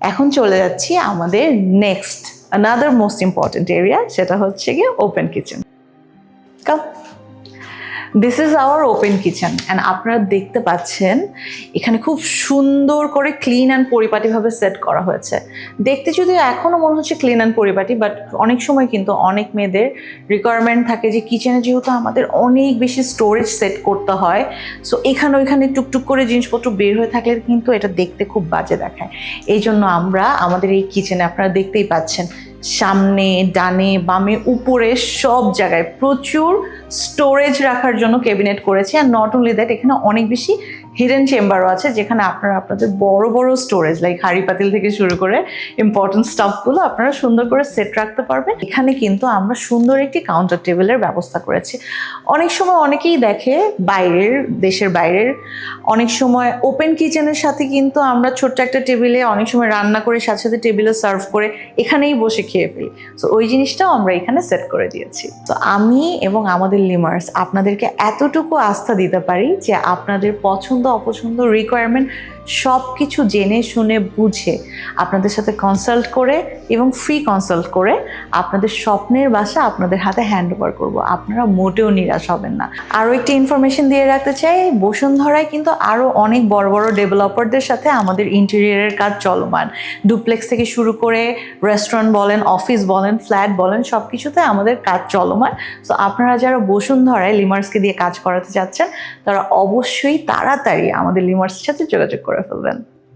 এখন চলে যাচ্ছি আমাদের next another most important area সেটা হচ্ছে গিয়ে open kitchen this is our open kitchen and আপনারা দেখতে পাচ্ছেন, এখানে খুব সুন্দর করে ক্লিন অ্যান্ড পরিপাটিভাবে সেট করা হয়েছে। দেখতে যদিও এখনও মনে হচ্ছে ক্লিন অ্যান্ড পরিপাটি বাট অনেক সময় কিন্তু অনেক মেয়েদের রিকোয়ারমেন্ট থাকে যে কিচেনে যেহেতু আমাদের অনেক বেশি স্টোরেজ সেট করতে হয় সো এখানে ওইখানে টুকটুক করে জিনিসপত্র বের হয়ে থাকলে কিন্তু এটা দেখতে খুব বাজে দেখায়। এই জন্য আমরা আমাদের এই কিচেনে আপনারা দেখতেই পাচ্ছেন সামনে, ডানে, বামে, উপরে সব জায়গায় প্রচুর স্টোরেজ রাখার জন্য ক্যাবিনেট করেছে। আর নট অনলি দ্যাট এখানে অনেক বেশি হিডেন চেম্বারও আছে যেখানে আপনারা আপনাদের বড় বড় স্টোরেজ লাইক হাঁড়ি পাতিল থেকে শুরু করে ইম্পর্টেন্ট স্টাফগুলো আপনারা সুন্দর করে সেট রাখতে পারবেন। এখানে কিন্তু আমরা সুন্দর একটি কাউন্টার টেবিলের ব্যবস্থা করেছি। অনেক সময় অনেকেই দেখে বাইরের, দেশের বাইরের। অনেক সময় ওপেন কিচেনের সাথে কিন্তু আমরা ছোট্ট একটা টেবিলে অনেক সময় রান্না করে সাথে সাথে টেবিলে সার্ভ করে এখানেই বসে খেয়ে ফেলি। তো ওই জিনিসটাও আমরা এখানে সেট করে দিয়েছি। তো আমি এবং আমাদের লিমার্স আপনাদেরকে এতটুকু আস্থা দিতে পারি যে আপনাদের পছন্দ অপছন্দ রিকোয়ারমেন্ট সব কিছু জেনে, শুনে, বুঝে আপনাদের সাথে কনসাল্ট করে এবং ফ্রি কনসাল্ট করে আপনাদের স্বপ্নের বাসা আপনাদের হাতে হ্যান্ড ওভার করব। আপনারা মোটেও নিরাশ হবেন না। আরও একটি ইনফরমেশন দিয়ে রাখতে চাই, বসুন্ধরায় কিন্তু আরও অনেক বড় বড় ডেভেলপারদের সাথে আমাদের ইন্টেরিয়ারের কাজ চলমান। ডুপ্লেক্স থেকে শুরু করে রেস্টুরেন্ট বলেন অফিস বলেন ফ্ল্যাট বলেন সব কিছুতে আমাদের কাজ চলমান। সো আপনারা যারা বসুন্ধরায় লিমার্সকে দিয়ে কাজ করাতে চাচ্ছেন তারা অবশ্যই তাড়াতাড়ি আমাদের লিমার্সের সাথে যোগাযোগ করে ফেলবেন